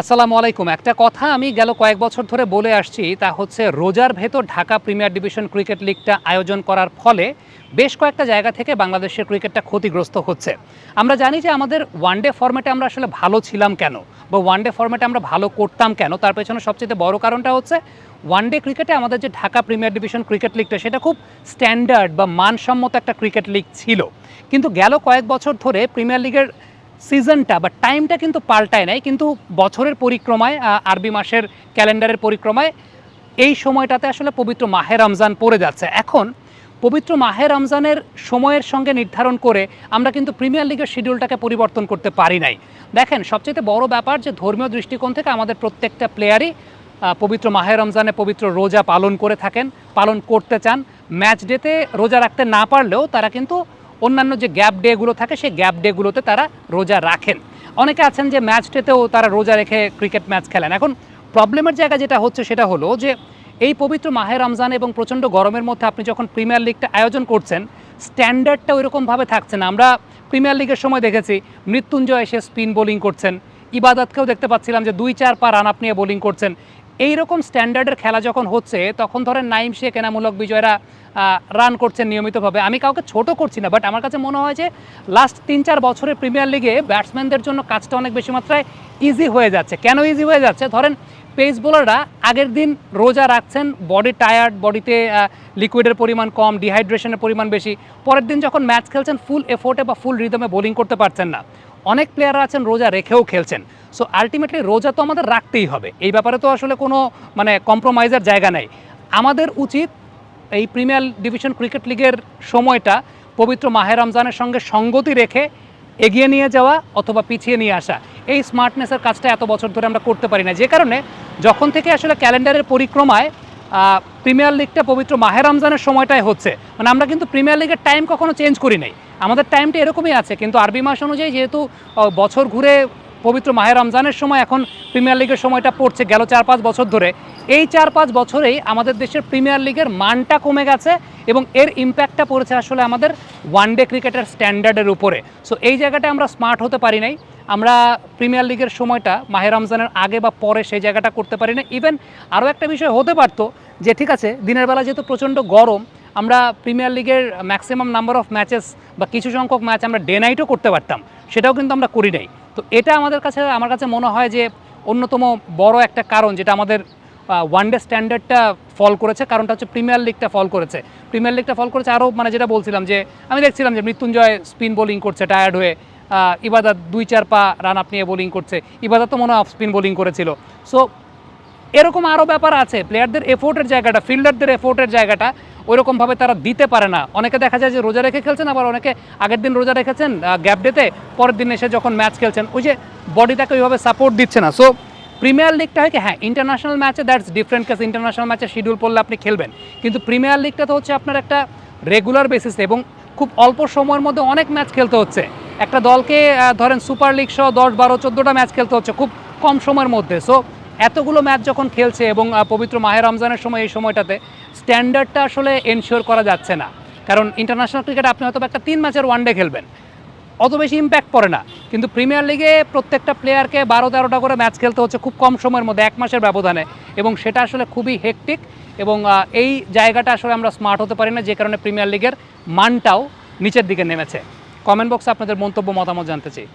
আসসালামু আলাইকুম। একটা কথা আমি গেল কয়েক বছর ধরে বলে আসছি, তা হচ্ছে রোজার ভেতর ঢাকা প্রিমিয়ার ডিভিশন ক্রিকেট লিগটা আয়োজন করার ফলে বেশ কয়েকটা জায়গা থেকে বাংলাদেশের ক্রিকেটটা ক্ষতিগ্রস্ত হচ্ছে। আমরা জানি যে আমাদের ওয়ানডে ফর্মেটে আমরা আসলে ভালো ছিলাম কেন, বা ওয়ানডে ফর্মেটে আমরা ভালো করতাম কেন, তার পেছনে সবচেয়ে বড় কারণটা হচ্ছে ওয়ানডে ক্রিকেটে আমাদের যে ঢাকা প্রিমিয়ার ডিভিশন ক্রিকেট লিগটা, সেটা খুব স্ট্যান্ডার্ড বা মানসম্মত একটা ক্রিকেট লিগ ছিল। কিন্তু গেল কয়েক বছর ধরে প্রিমিয়ার লিগের সিজনটা বা টাইমটা কিন্তু পাল্টায় নাই। কিন্তু বছরের পরিক্রমায় আরবি মাসের ক্যালেন্ডারের পরিক্রমায় এই সময়টাতে আসলে পবিত্র মাহে রমজান পড়ে যাচ্ছে। এখন পবিত্র মাহে রমজানের সময়ের সঙ্গে নির্ধারণ করে আমরা কিন্তু প্রিমিয়ার লিগের শিডিউলটাকে পরিবর্তন করতে পারি নাই। দেখেন, সবচেয়ে বড় ব্যাপার যে ধর্মীয় দৃষ্টিকোণ থেকে আমাদের প্রত্যেকটা প্লেয়ারই পবিত্র মাহে রমজানে পবিত্র রোজা পালন করে থাকেন, পালন করতে চান। ম্যাচ ডেতে রোজা রাখতে না পারলেও তারা কিন্তু অন্যান্য যে গ্যাপ ডেগুলো থাকে, সেই গ্যাপ ডেগুলোতে তারা রোজা রাখেন। অনেকে আছেন যে ম্যাচ ডেতেও তারা রোজা রেখে ক্রিকেট ম্যাচ খেলেন। এখন প্রবলেমের জায়গা যেটা হচ্ছে সেটা হলো যে, এই পবিত্র মাহে রমজান এবং প্রচণ্ড গরমের মধ্যে আপনি যখন প্রিমিয়ার লিগটা আয়োজন করছেন স্ট্যান্ডার্ডটা ওইরকমভাবে থাকছে না। আমরা প্রিমিয়ার লিগের সময় দেখেছি, মৃত্যুঞ্জয় এসে স্পিন বোলিং করছেন। ইবাদতকেও দেখতে পাচ্ছিলাম যে দুই চার পা রান আপ নিয়ে বোলিং করছেন। এই রকম স্ট্যান্ডার্ডের খেলা যখন হচ্ছে, তখন ধরেন নাইম শেখ এনামূলক বিজয়রা রান করছেন নিয়মিতভাবে। আমি কাউকে ছোট করছি না বাট আমার কাছে মনে হয় যে লাস্ট তিন চার বছরের প্রিমিয়ার লিগে ব্যাটসম্যানদের জন্য কাজটা অনেক বেশি মাত্রায় ইজি হয়ে যাচ্ছে। কেন ইজি হয়ে যাচ্ছে? ধরেন পেস বোলাররা আগের দিন রোজা রাখছেন বডি টায়ার্ড বডিতে লিকুইডের পরিমাণ কম ডিহাইড্রেশনের পরিমাণ বেশি। পরের দিন যখন ম্যাচ খেলছেন ফুল এফোর্টে বা ফুল রিদমে বোলিং করতে পারছেন না। অনেক প্লেয়াররা আছেন, রোজা রেখেও খেলছেন। সো আলটিমেটলি রোজা তো আমাদের রাখতেই হবে। এই ব্যাপারে তো আসলে কোনো মানে কম্প্রোমাইজের জায়গা নেই। আমাদের উচিত এই প্রিমিয়ার ডিভিশন ক্রিকেট লিগের সময়টা পবিত্র মাহে রমজানের সঙ্গে সঙ্গতি রেখে এগিয়ে নিয়ে যাওয়া অথবা পিছিয়ে নিয়ে আসা। এই স্মার্টনেসের কাজটা এত বছর ধরে আমরা করতে পারি না। যে কারণে যখন থেকে আসলে ক্যালেন্ডারের পরিক্রমায় প্রিমিয়ার লিগটা পবিত্র মাহে রমজানের সময়টাই হচ্ছে। মানে আমরা কিন্তু প্রিমিয়ার লিগের টাইম কখনো চেঞ্জ করি নাই। আমাদের টাইমটা এরকমই আছে, কিন্তু আরবি মাস অনুযায়ী যেহেতু বছর ঘুরে পবিত্র মাহে রমজানের সময় এখন প্রিমিয়ার লিগের সময়টা পড়ছে, গেল চার পাঁচ বছর ধরে। এই চার পাঁচ বছরেই আমাদের দেশের প্রিমিয়ার লিগের মানটা কমে গেছে এবং এর ইম্প্যাক্টটা পড়েছে আসলে আমাদের ওয়ান ডে ক্রিকেটের স্ট্যান্ডার্ডের উপরে। সো এই জায়গাটা আমরা স্মার্ট হতে পারি নাই। আমরা প্রিমিয়ার লিগের সময়টা, মাহে রমজানের আগে বা পরে সেই জায়গাটা করতে পারি না ইভেন আরও একটা বিষয় হতে পারতো যে, ঠিক আছে, দিনের বেলা যেহেতু প্রচণ্ড গরম আমরা প্রিমিয়ার লিগের ম্যাক্সিমাম নাম্বার অফ ম্যাচেস বা কিছু সংখ্যক ম্যাচ আমরা ডে নাইটও করতে পারতাম, সেটাও কিন্তু আমরা করি নাই। তো এটা আমাদের কাছে, আমার কাছে মনে হয় যে অন্যতম বড় একটা কারণ যেটা আমাদের ওয়ান ডে স্ট্যান্ডার্ডটা ফল করেছে, কারণটা হচ্ছে প্রিমিয়ার লিগটা ফল করেছে। প্রিমিয়ার লিগটা ফল করেছে আরও মানে যেটা বলছিলাম যে, আমি দেখছিলাম যে মৃত্যুঞ্জয় স্পিন বোলিং করছে টায়ার্ড হয়ে ইবাদত দুই চার পা রান আপ নিয়ে বোলিং করছে, ইবাদত তো মনে হয় অফ স্পিন বোলিং করেছিল। সো এরকম আরও ব্যাপার আছে। প্লেয়ারদের এফোর্টের জায়গাটা ফিল্ডারদের এফোর্টের জায়গাটা ওইরকমভাবে তারা দিতে পারে না। অনেকে দেখা যায় যে রোজা রেখে খেলছেন, আবার অনেকে আগের দিন রোজা রেখেছেন গ্যাপ ডেতে পরের দিন এসে যখন ম্যাচ খেলছেন, ওই যে বডিটাকে ওইভাবে সাপোর্ট দিচ্ছে না। সো প্রিমিয়ার লিগটা হয় কি? হ্যাঁ ইন্টারন্যাশনাল ম্যাচে দ্যাটস ডিফারেন্ট কেস ইন্টারন্যাশনাল ম্যাচে শিডিউল পড়লে আপনি খেলবেন। কিন্তু প্রিমিয়ার লিগটা তো হচ্ছে আপনার একটা রেগুলার বেসিসে এবং খুব অল্প সময়ের মধ্যে অনেক ম্যাচ খেলতে হচ্ছে। একটা দলকে ধরেন সুপার লিগ সহ দশ বারো, চোদ্দোটা ম্যাচ খেলতে হচ্ছে খুব কম সময়ের মধ্যে। সো এতগুলো ম্যাচ যখন খেলছে এবং পবিত্র মাহের রমজানের সময় এই সময়টাতে স্ট্যান্ডার্ডটা আসলে এনশিওর করা যাচ্ছে না। কারণ ইন্টারন্যাশনাল ক্রিকেট আপনি হয়তো একটা তিন ম্যাচের ওয়ানডে খেলবেন। অত বেশি ইম্প্যাক্ট পড়ে না। কিন্তু প্রিমিয়ার লিগে প্রত্যেকটা প্লেয়ারকে বারো তেরোটা করে ম্যাচ খেলতে হচ্ছে খুব কম সময়ের মধ্যে, এক মাসের ব্যবধানে। এবং সেটা আসলে খুবই হেকটিক এবং এই জায়গাটা আসলে আমরা স্মার্ট হতে পারি না, যে কারণে প্রিমিয়ার লিগের মানটাও নিচের দিকে নেমেছে। কমেন্ট বক্সে আপনাদের মন্তব্য, মতামত জানতে চাই।